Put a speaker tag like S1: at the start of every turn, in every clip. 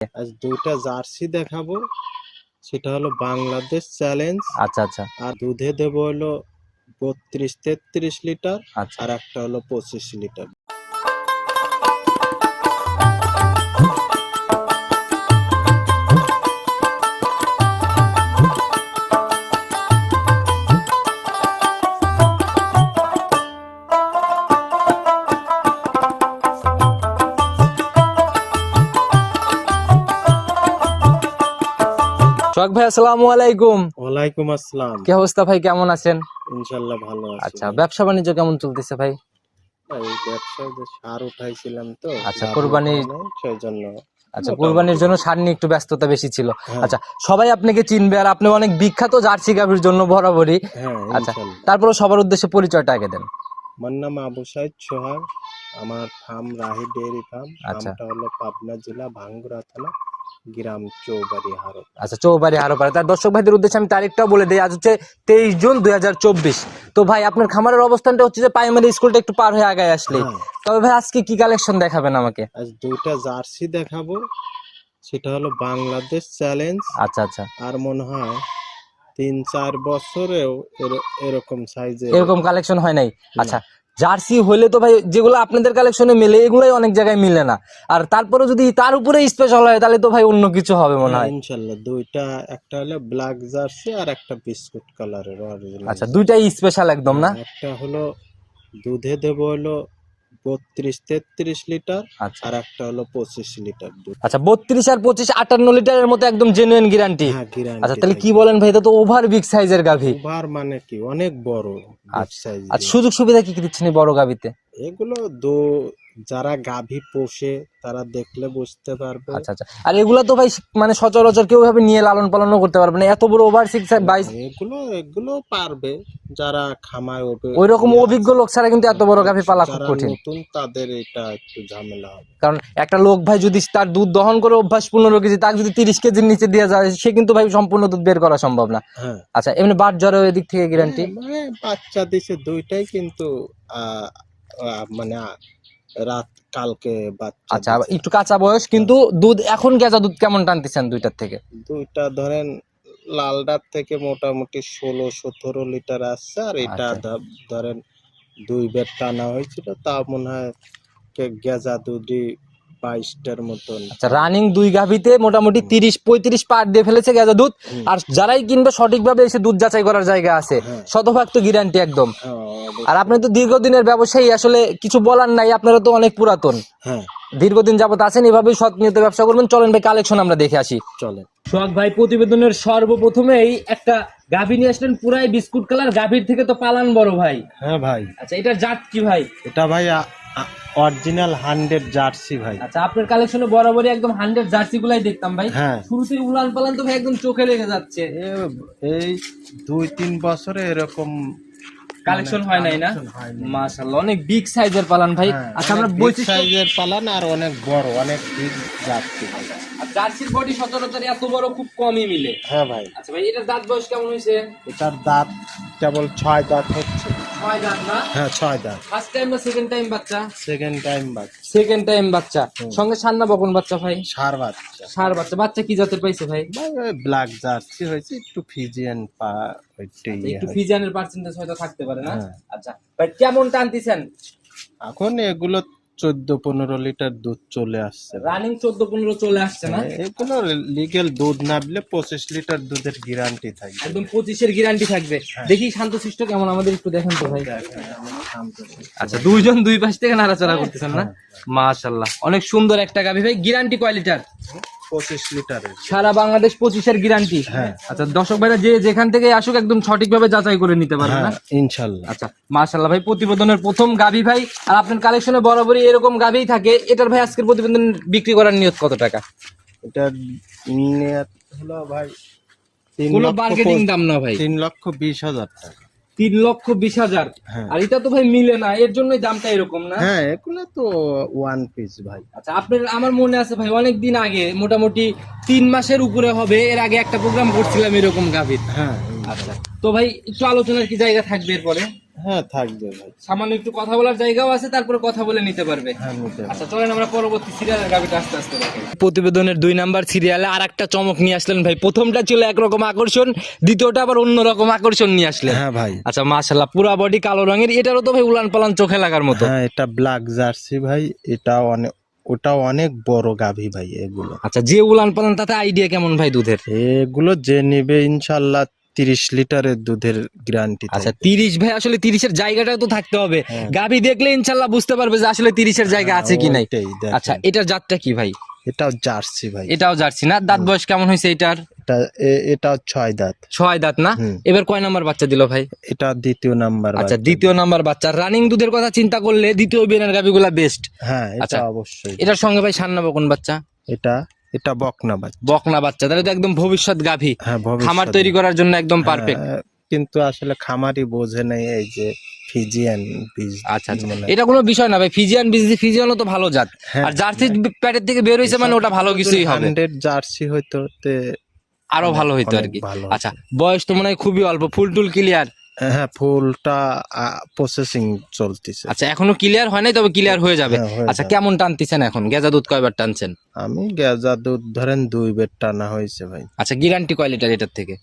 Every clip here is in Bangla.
S1: আজ দুইটা জার্সি দেখাবো। সেটা হলো বাংলাদেশ চ্যালেঞ্জ
S2: আচ্ছা আচ্ছা।
S1: আর দুধে দেবো হলো বত্রিশ তেত্রিশ লিটার
S2: আচ্ছা।
S1: আর একটা হলো পঁচিশ লিটার।
S2: সোহাগ ভাই আসসালামু আলাইকুম।
S1: ওয়ালাইকুম আসসালাম।
S2: কি অবস্থা ভাই কেমন আছেন?
S1: ইনশাল্লাহ ভালো আছি।
S2: আচ্ছা ব্যবসা বাণিজ্য কেমন চলতেছে ভাই?
S1: ভাই, এই ব্যবসায় যে সার উঠাইছিলাম তো
S2: আচ্ছা,
S1: লাভ
S2: কোরবানি-
S1: সেই জন্য
S2: আচ্ছা কুরবানির জন্য সার নিয়ে একটু ব্যস্ততা বেশি ছিল।
S1: হ্যাঁ,
S2: আচ্ছা সবাই আপনাকে চিনবে আর আপনি অনেক বিখ্যাত জার্সি গাভীর জন্য বরাবরই।
S1: হ্যাঁ
S2: আচ্ছা। তারপরে সবার উদ্দেশ্যে পরিচয়টা আগে দেন।
S1: আমার নাম আবু সাইদ সোহাগ আমার ফার্ম রাহি ডেয়ারি ফার্ম
S2: আচ্ছা।
S1: হলো পাবনা জেলা ভাঙ্গুরা থানা। গ্রাম চৌবাড়ি হারো
S2: আচ্ছা চৌবাড়ি আরও পারে তার দর্শক ভাইদের উদ্দেশ্যে আমি তারিখটাও বলে দিই আজ হচ্ছে তেইশ জুন দুই হাজার চব্বিশ। তো ভাই আপনার খামারের অবস্থানটা হচ্ছে যে প্রাইমারি স্কুলটা একটু পার হয়ে আগায় আসলে।
S1: হ্যাঁ,
S2: তবে ভাই আজকে কি কালেকশন দেখাবেন আমাকে?
S1: আজ দুইটা জার্সি দেখাবো। সেটা হলো বাংলাদেশ চ্যালেঞ্জ
S2: আচ্ছা আচ্ছা।
S1: আর মনে হয় তিন চার বছরেও এর- এরকম সাইজে
S2: এরকম কালেকশন হয় নাই। আচ্ছা জার্সি হলে তো ভাই যেগুলো আপনাদের কালেকশনে মেলে এগুলোই অনেক জায়গায় মিলে না। আর তারপরে যদি তার উপরে স্পেশাল হয় তাহলে তো ভাই অন্য কিছু হবে মনে হয়।
S1: ইনশাল্লাহ। দুইটা একটা হলো ব্ল্যাক জার্সি আর একটা বিস্কুট কালারের অরিজিনাল
S2: আচ্ছা দুইটাই স্পেশাল একদম না?
S1: একটা হলো দুধে দেবো হলো বত্রিশ তেত্রিশ লিটার
S2: আচ্ছা।
S1: আর একটা হলো পঁচিশ লিটার দুধ।
S2: আচ্ছা বত্রিশ আর পঁচিশ আটান্ন লিটারের মতো একদম জেনুইন গ্যারান্টি
S1: হ্যাঁ guarantee
S2: আচ্ছা তাহলে কি বলেন ভাই এটা তো ওভার বিগ সাইজের গাভী।
S1: ওভার মানে কি? অনেক বড়
S2: আচ্ছা,
S1: সাইজ
S2: আর সুযোগ সুবিধা কি কি দিচ্ছেন এই বড় গাভীতে?
S1: এগুলো দো যারা গাভী পোষে তারা দেখলে বুঝতে পারবে।
S2: আচ্ছা আচ্ছা। আর এগুলো তো ভাই মানে সচরাচর কেউ ভাবে নিয়ে লালন পালনও করতে পারবে না। এত বড় ওভার সিক্স বাইশ
S1: এগুলো এগুলো পারবে যারা খামায় ওঠে।
S2: ওই রকম অভিজ্ঞ লোক ছাড়া কিন্তু এত বড় গাভী পালা খুব কঠিন।
S1: নতুন তাদের এটা একটু ঝামেলা হবে।
S2: কারণ একটা লোক ভাই যদি তার দুধ দহন করে অভ্যাস পনেরো কেজি তাকে যদি তিরিশ কেজির নিচে দেওয়া যায় সে কিন্তু ভাই সম্পূর্ণ দুধ বের করা সম্ভব না।
S1: হ্যাঁ।
S2: আচ্ছা এমনি বাট জ্বরেও এদিক থেকে গ্যারান্টি
S1: মানে বাচ্চা দিছে দুইটাই কিন্তু মানে রাত কালকে বাচ্চা
S2: আচ্ছা একটু কাঁচা বয়স কিন্তু দুধ এখন গেজা দুধ কেমন টানতেছেন দুইটার থেকে
S1: দুইটা ধরেন লালডার থেকে মোটামুটি ষোলো সতেরো লিটার আসছে আর এটা
S2: আচ্ছা।
S1: ধরেন দুই বেড টানা হয়েছিল তা মনে হয় গেজা দুধি বাইশটার মতন
S2: আচ্ছা রানিং দুই গাভিতে মোটামুটি তিরিশ পঁয়ত্রিশ পার দিয়ে ফেলেছে গেজা দুধ আর যারাই কিনবে সঠিকভাবে এসে দুধ যাচাই করার জায়গা আছে
S1: হ্যাঁ।
S2: শতভাগ তো গ্যারান্টি একদম
S1: হ্যাঁ।
S2: আর আপনি তো দীর্ঘদিনের ব্যবসায়ী আসলে কিছু বলার নাই আপনারা তো অনেক পুরাতন।
S1: হ্যাঁ।
S2: দীর্ঘদিন যাবত আছেন এভাবেই সৎ নিয়ত ব্যবসা করবেন। চলেন ভাই কালেকশন আমরা দেখে আসি।
S1: চলে
S2: সোহাগ ভাই প্রতিবেদনের সর্বপ্রথমেই একটা গাভী নিয়ে আসলেন পুরাই বিস্কুট কালার গাভীর থেকে তো পালান বড় ভাই।
S1: হ্যাঁ ভাই।
S2: আচ্ছা এটার জাত কি ভাই?
S1: এটা ভাই অরিজিনাল হান্ড্রেড জার্সি ভাই।
S2: আচ্ছা আপনার কালেকশনে বরাবরই একদম হান্ড্রেড জার্সি গুলাই দেখতাম ভাই।
S1: হ্যাঁ।
S2: শুরুতে উলান পালান তো ভাই একদম চোখে লেগে যাচ্ছে।
S1: এই দুই তিন বছরে এরকম
S2: কালেকশন হয় নাই না? মাশাআল্লাহ অনেক বিগ সাইজের পালান ভাই।
S1: হ্যাঁ,
S2: আচ্ছা আমরা বৈশিষ্ট্য
S1: সাইজের পালান আর অনেক বড় অনেক বিগ জার্সি
S2: আর জার্সির বডি সচরাচর এত বড় খুব কমই মিলে।
S1: হ্যাঁ ভাই।
S2: আচ্ছা ভাই এটার দাঁত বয়স কেমন হয়েছে?
S1: এটার দাঁত কেবল ছয় দাঁত হচ্ছে। হ্যাঁ ছয় দাঁত
S2: ফার্স্ট টাইম বা সেকেন্ড টাইম বাচ্চা?
S1: সেকেন্ড টাইম বাচ্চা।
S2: সেকেন্ড টাইম বাচ্চা। সঙ্গে বকন বাচ্চা ভাই?
S1: সার বাচ্চা।
S2: সার বাচ্চা। বাচ্চা কি জাতের পাইছে ভাই?
S1: ব্ল্যাক জার্সি হয়েছে একটু ফিজিয়ান পা একটু ইয়ে।
S2: ফিজিয়ানের পার্সেন্টেজ হয়তো থাকতে পারে না?
S1: হ্যাঁ।
S2: আচ্ছা ভাই কেমন টানতেছেন
S1: এখন এগুলো চোদ্দ পনেরো লিটার দুধ চলে আসছে।
S2: রানিং চোদ্দ পনেরো চলে আসছে না?
S1: এগুলো লিগেল দুধ না দিলে পঁচিশ লিটার দুধের গ্যারান্টি থাকবে।
S2: একদম পঁচিশের গ্যারান্টি থাকবে।
S1: দেখি
S2: দেখি শান্তশিষ্ট কেমন আমাদের একটু দেখেন তো ভাই।
S1: শান্তশিষ্ট।
S2: আচ্ছা দুইজন দুই পাশ থেকে নাড়াচাড়া করতেছেন না? মাশাল্লাহ। অনেক সুন্দর একটা গাভী। ভাই গ্যারান্টি কয় লিটার?
S1: পঁচিশ লিটারের।
S2: সারা বাংলাদেশ পঁচিশের গ্যারান্টি
S1: হ্যাঁ।
S2: আচ্ছা দর্শক ভাইরা যে যেখান থেকে আসুক একদম সঠিকভাবে যাচাই করে নিতে পারবে না?
S1: হ্যাঁ ইনশাল্লাহ।
S2: আচ্ছা মাশাল্লাহ ভাই প্রতিবেদনের প্রথম গাভি ভাই আর আপনার কালেকশনে বরাবরই এরকম গাভিই থাকে। এটার ভাই আজকের প্রতিবেদন বিক্রি করার নিয়ত কত টাকা?
S1: এটা নিয়ে হলো ভাই
S2: কোনো
S1: লক্ষ
S2: দাম না ভাই।
S1: তিন লক্ষ বিশ হাজার টাকা।
S2: তিন লক্ষ বিশ হাজার।
S1: হ্যাঁ।
S2: আর এটা তো ভাই মিলে না এর জন্যই দামটা এরকম না?
S1: হ্যাঁ এগুলো তো ওয়ান পিস ভাই।
S2: আচ্ছা আপনার আমার মনে আছে ভাই অনেক দিন আগে মোটামুটি তিন মাসের উপরে হবে এর আগে একটা প্রোগ্রাম করছিলাম এরকম গাভীর।
S1: হ্যাঁ।
S2: আচ্ছা তো ভাই একটু আলোচনার কি জায়গা থাকবে এরপরে?
S1: হ্যাঁ থাকবে ভাই।
S2: সামান্য একটু কথা বলার জায়গাও আছে তারপরে কথা বলে নিতে পারবে।
S1: হ্যাঁ
S2: আচ্ছা চলেন আমরা পরবর্তী সিরিয়ালের গাবিটা আস্তে আস্তে দেখি। প্রতিবেদনের দুই নাম্বার সিরিয়ালে আর একটা চমক নিয়ে আসলেন ভাই। প্রথমটা ছিল একরকম আকর্ষণ দ্বিতীয়টা আবার অন্যরকম আকর্ষণ নিয়ে আসলেন।
S1: হ্যাঁ ভাই।
S2: আচ্ছা মাশাল্লাহ পুরা বডি কালো রঙের এটারও তো ভাই উলান পালান চোখে লাগার মতো।
S1: হ্যাঁ এটা ব্ল্যাক জার্সি ভাই এটা অনেক ওটা অনেক বড় গাভী ভাই এগুলো।
S2: আচ্ছা যে উলান পালান তাতে আইডিয়া কেমন ভাই দুধের?
S1: এগুলো যে নিবে ইনশাল্লাহ তিরিশ লিটারের দুধের গ্যারান্টি
S2: আচ্ছা তিরিশ ভাই আসলে তিরিশের জায়গাটাও তো থাকতে হবে।
S1: হ্যাঁ।
S2: গাভি দেখলে ইনশাল্লাহ বুঝতে পারবে যে আসলে তিরিশের জায়গা আছে কি নাই। আচ্ছা এটার জাতটা কি ভাই?
S1: এটাও জার্সি ভাই।
S2: এটাও জার্সি না? দাঁত বয়স কেমন হয়েছে এটার?
S1: এটা এ- এটাও ছয় দাঁত।
S2: ছয় দাঁত না? এবার কয় নাম্বার বাচ্চা দিল ভাই?
S1: এটা দ্বিতীয় নাম্বার
S2: আচ্ছা দ্বিতীয় নাম্বার বাচ্চা। রানিং দুধের কথা চিন্তা করলে দ্বিতীয় বিয়ানের গাভিগুলা বেস্ট
S1: হ্যাঁ এটা
S2: আচ্ছা।
S1: অবশ্যই।
S2: এটার সঙ্গে ভাই সান্না বকন বাচ্চা?
S1: এটা এটা বকনা বাচ্চা।
S2: বকনা বাচ্চা তাহলে তো একদম ভবিষ্যৎ গাভী
S1: হ্যাঁ
S2: খামার তৈরি করার জন্য একদম পারফেক্ট
S1: হ্যাঁ, কিন্তু আসলে খামারি বোঝে নাই এই যে ফিজিয়ান বীজ
S2: আচ্ছা আচ্ছা।
S1: মানে-
S2: এটা কোনো বিষয় না ভাই ফিজিয়ান বিজি ফিজিয়ানও তো ভালো জাত।
S1: হ্যাঁ,
S2: আর জার্সি প্যাটের থেকে বের হয়েছে মানে ওটা ভালো কিছুই হবে।
S1: 100 জার্সি হয়তো তে আরও
S2: ভালো হইতো আর কি। আচ্ছা বয়স তো মনে হয় খুবই অল্প ফুল টুল ক্লিয়ার
S1: হ্যাঁ ফুলটা প্রসেসিং চলতেছে।
S2: আচ্ছা এখনও ক্লিয়ার হয় নাই তবে ক্লিয়ার হয়ে যাবে।
S1: হ্যাঁ,
S2: আচ্ছা কেমন টানতেছেন এখন? গেজা দুধ কয়বার টানছেন?
S1: আমি গেজা দুধ ধরেন দুই বেড টানা হয়েছে ভাই।
S2: আচ্ছা গ্যারান্টি কয় লিটার এটার থেকে?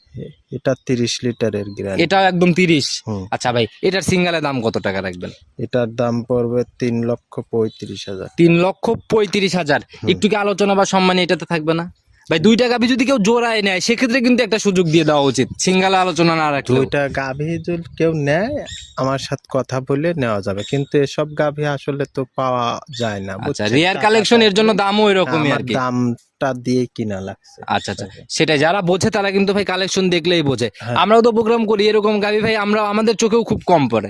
S1: এটা তিরিশ লিটারের গ্রান্ড
S2: এটাও একদম তিরিশ?
S1: হুম।
S2: আচ্ছা ভাই এটার সিঙ্গালে দাম কত টাকা রাখবেন?
S1: এটার দাম পড়বে তিন লক্ষ পঁয়ত্রিশ হাজার।
S2: তিন লক্ষ পঁয়ত্রিশ হাজার। একটু কি আলোচনা বা সম্মানী এটাতে থাকবে না? ভাই দুইটা গাভী যদি কেউ জোড়ায় নেয় সেক্ষেত্রে কিন্তু একটা সুযোগ দিয়ে দেওয়া উচিত। সিঙ্গালে আলোচনা না রাখলে
S1: দুইটা গাভী যদি কেউ নেয় আমার সাথে কথা বলে নেওয়া যাবে। কিন্তু এসব গাভী আসলে তো পাওয়া যায় না
S2: আচ্ছা? রেয়ার কালেকশন এর জন্য দামও এরকমই আর কি।
S1: দামটা দিয়ে কিনা লাগছে।
S2: আচ্ছা আচ্ছা সেটাই যারা বোঝে তারা কিন্তু ভাই কালেকশন দেখলেই বোঝে।
S1: হ্যাঁ।
S2: আমরাও তো প্রোগ্রাম করি এরকম গাবি ভাই আমরা আমাদের চোখেও খুব কম পড়ে।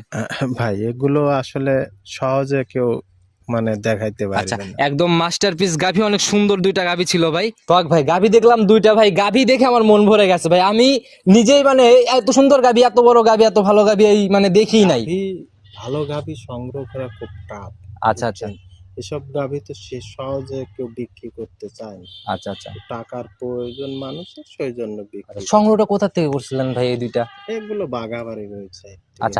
S1: ভাই এগুলো আসলে সহজে কেউ মানে দেখাইতে
S2: আচ্ছা
S1: পারবে না।
S2: একদম মাস্টারপিস গাভি অনেক সুন্দর দুইটা গাভি ছিল ভাই। ফাক ভাই গাভি দেখলাম দুইটা ভাই গাভি দেখে আমার মন ভরে গেছে ভাই। আমি নিজেই মানে এত সুন্দর গাভি এত বড় গাভি এত ভালো গাভি এই মানে দেখি নাই।
S1: ভালো গাভী সংগ্রহ করা খুব টাফ
S2: আচ্ছা আচ্ছা।
S1: এসব গাভী তো সে সহজে কেউ বিক্রি করতে চায় না।
S2: আচ্ছা আচ্ছা।
S1: টাকার প্রয়োজন মানুষের সেই জন্য বিক্রি
S2: সংগ্রহটা কোথা থেকে করছিলেন ভাই এই দুইটা?
S1: এগুলো বাগাবাড়ি রয়েছে
S2: আচ্ছা,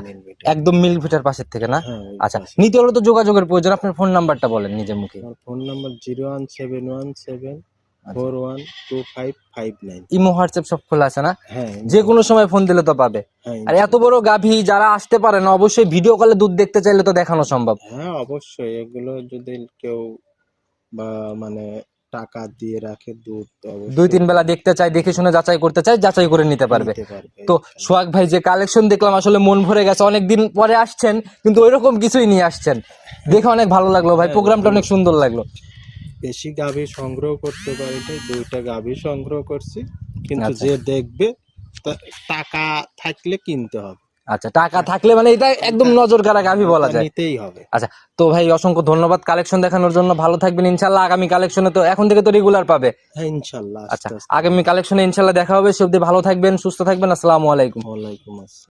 S2: একদম মিল ভিটার পাশের থেকে না?
S1: হ্যাঁ ওই
S2: আচ্ছা
S1: পাশে।
S2: নিতে হলে তো যোগাযোগের প্রয়োজন। আপনার ফোন নাম্বারটা বলেন নিজের মুখে।
S1: আমার phone number zero one seven one seven
S2: আচ্ছা।
S1: Four one two five five nine
S2: imo WhatsApp সব খোলা আছে না?
S1: হ্যাঁ
S2: যে কোনো সময় ফোন দিলে তো পাবে।
S1: হ্যাঁ
S2: আর এত বড় গাভী যারা আসতে পারে না অবশ্যই ভিডিও কলে দুধ দেখতে চাইলে তো দেখানো সম্ভব।
S1: হ্যাঁ অবশ্যই। এগুলো যদি কেউ বা মানে টাকা দিয়ে রাখে দুধ
S2: দুই তিন বেলা দেখতে চাই দেখে শুনে যাচাই করতে চাই যাচাই করে নিতে পারবে।
S1: নিতে পারবে
S2: তো সোহাগ ভাই যে কালেকশন দেখলাম আসলে মন ভরে গেছে। অনেকদিন পরে আসছেন কিন্তু ওইরকম কিছুই নিয়ে আসছেন। দেখে অনেক ভালো লাগল ভাই প্রোগ্রামটা অনেক সুন্দর লাগল।
S1: বেশি গাভী সংগ্রহ করতে পারি নাই দুইটা গাভী সংগ্রহ করছি। কিন্তু
S2: আচ্ছা।
S1: যে দেখবে টাকা থাকলে কিনতে হবে।
S2: আচ্ছা টাকা থাকলে মানে এটা একদম নজর কারা গাভী বলা যায়।
S1: নিতেই হবে।
S2: আচ্ছা তো ভাই অসংখ্য ধন্যবাদ কালেকশন দেখানোর জন্য। ভালো থাকবেন ইনশাল্লাহ আগামী কালেকশনে তো এখন থেকে তো রেগুলার পাবে।
S1: হ্যাঁ ইনশাল্লাহ
S2: আচ্ছা আগামী কালেকশনে ইনশাল্লাহ দেখা হবে। সে ভালো থাকবেন সুস্থ থাকবেন। আসসালামু আলাইকুম।
S1: ওয়ালাইকুম আসসালাম।